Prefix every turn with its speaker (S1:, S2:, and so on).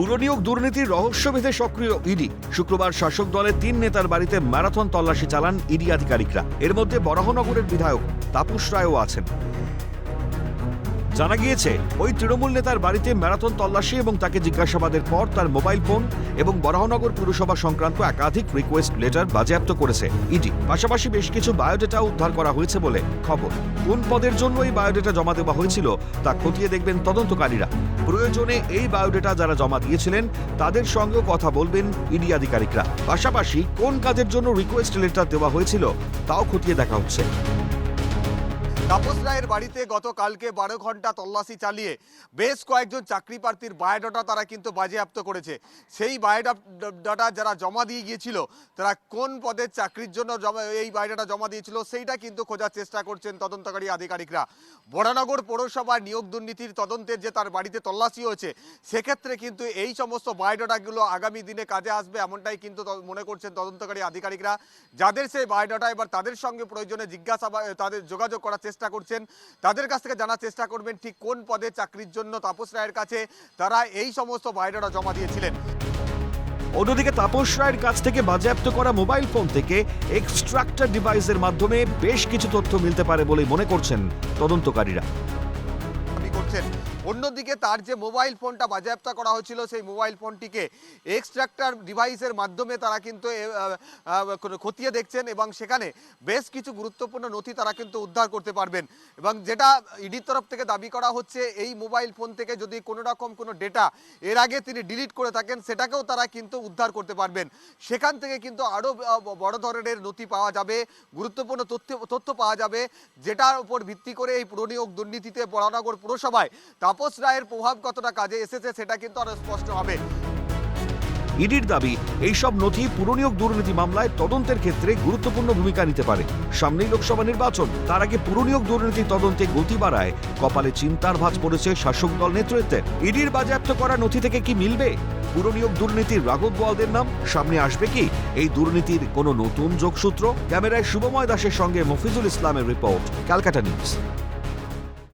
S1: পুরনিয়োগ দুর্নীতির রহস্য ভেদে সক্রিয় ইডি। শুক্রবার শাসক দলের তিন নেতার বাড়িতে ম্যারাথন তল্লাশি চালান ইডি আধিকারিকরা। এর মধ্যে বরাহনগরের বিধায়ক তাপস রায়ও আছেন। জানা গিয়েছে, ওই তৃণমূল নেতার বাড়িতে ম্যারাথন তল্লাশি এবং তাকে জিজ্ঞাসাবাদের পর তার মোবাইল ফোন এবং বরাহনগর পুরসভা সংক্রান্ত একাধিক রিকোয়েস্ট লেটার বাজেয়াপ্ত করেছে ইডি। পাশাপাশি বেশ কিছু বায়োডেটা উদ্ধার করা হয়েছে বলে খবর। কোন পদের জন্য এই বায়োডেটা জমা দেওয়া হয়েছিল তা খতিয়ে দেখবেন তদন্তকারীরা। প্রয়োজনে এই বায়োডেটা যারা জমা দিয়েছিলেন, তাদের সঙ্গেও কথা বলবেন ইডি আধিকারিকরা। পাশাপাশি কোন কাজের জন্য রিকোয়েস্ট লেটার দেওয়া হয়েছিল, তাও খতিয়ে দেখা হচ্ছে।
S2: তাপস রায়ের বাড়িতে গতকালকে বারো ঘণ্টা তল্লাশি চালিয়ে বেশ কয়েকজন চাকরি প্রার্থীর বায়োডাটা তারা কিন্তু বাজেয়াপ্ত করেছে। সেই বায়োডাটা যারা জমা দিয়ে গিয়েছিল, তারা কোন পদের চাকরির জন্য এই বায়োডাটা জমা দিয়েছিল সেইটা কিন্তু খোঁজার চেষ্টা করছেন তদন্তকারী আধিকারিকরা। বরানগর পৌরসভার নিয়োগ দুর্নীতির তদন্তের যে তার বাড়িতে তল্লাশি হয়েছে, সেক্ষেত্রে কিন্তু এই সমস্ত বায়োডাটাগুলো আগামী দিনে কাজে আসবে এমনটাই কিন্তু মনে করছেন তদন্তকারী আধিকারিকরা। যাদের সেই বায়োডাটা এবার তাদের সঙ্গে প্রয়োজনে জিজ্ঞাসাবাদ তাদের যোগাযোগ করার চেষ্টা করছেন। তাদের কাছ থেকে জানার চেষ্টা করবেন ঠিক কোন পদে চাকরির জন্য তাপস রায়ের কাছে তারা এই সমস্ত বায়োডাটা জমা দিয়েছিলেন।
S1: অন্যদিকে তাপস রায়ের কাছ থেকে বাজেয়াপ্ত করা মোবাইল ফোন থেকে এক্সট্রাক্টার ডিভাইসের মাধ্যমে বেশ কিছু তথ্য মিলতে পারে বলে মনে করছেন তদন্তকারীরা।
S2: করছেন। অন্যদিকে তার যে মোবাইল ফোনটা বাজেয়াপ্ত করা হয়েছিল, সেই মোবাইল ফোনটিকে এক্সট্রাক্টার ডিভাইসের মাধ্যমে তারা কিন্তু খতিয়ে দেখছেন এবং সেখানে বেশ কিছু গুরুত্বপূর্ণ নথি তারা কিন্তু উদ্ধার করতে পারবেন। এবং যেটা ইডির তরফ থেকে দাবি করা হচ্ছে, এই মোবাইল ফোন থেকে যদি কোনো রকম কোনো ডেটা এর আগে তিনি ডিলিট করে থাকেন, সেটাকেও তারা কিন্তু উদ্ধার করতে পারবেন। সেখান থেকে কিন্তু আরও বড় ধরনের নথি পাওয়া যাবে, গুরুত্বপূর্ণ তথ্য তথ্য পাওয়া যাবে, যেটার উপর ভিত্তি করে এই পুরনিয়োগ দুর্নীতিতে বরানগর পুরসভায় তাপস রায়ের প্রভাব কতটা কাজে এসেছে সেটা কিন্তু আরও স্পষ্ট হবে।
S1: ইডির দাবি, এইসব নথি পুরনিয়োগ দুর্নীতি মামলায় তদন্তের ক্ষেত্রে গুরুত্বপূর্ণ ভূমিকা নিতে পারে। সামনেই লোকসভা নির্বাচন, তার আগে পুরনিয়োগ দুর্নীতি তদন্তে গতি বাড়ায়। কপালে চিন্তার ভাঁজ পড়েছে শাসক দল নেতৃত্বে। ইডির বাজেয়াপ্ত করা নথি থেকে কি মিলবে? পুরনিয়োগ দুর্নীতির রাঘব বোয়ালদের নাম? সামনে আসবে কি? এই দুর্নীতির কোনো নতুন যোগসূত্র? ক্যামেরায় শুভময় দাসের সঙ্গে মফিজুল ইসলামের রিপোর্ট, ক্যালকাটা নিউজ।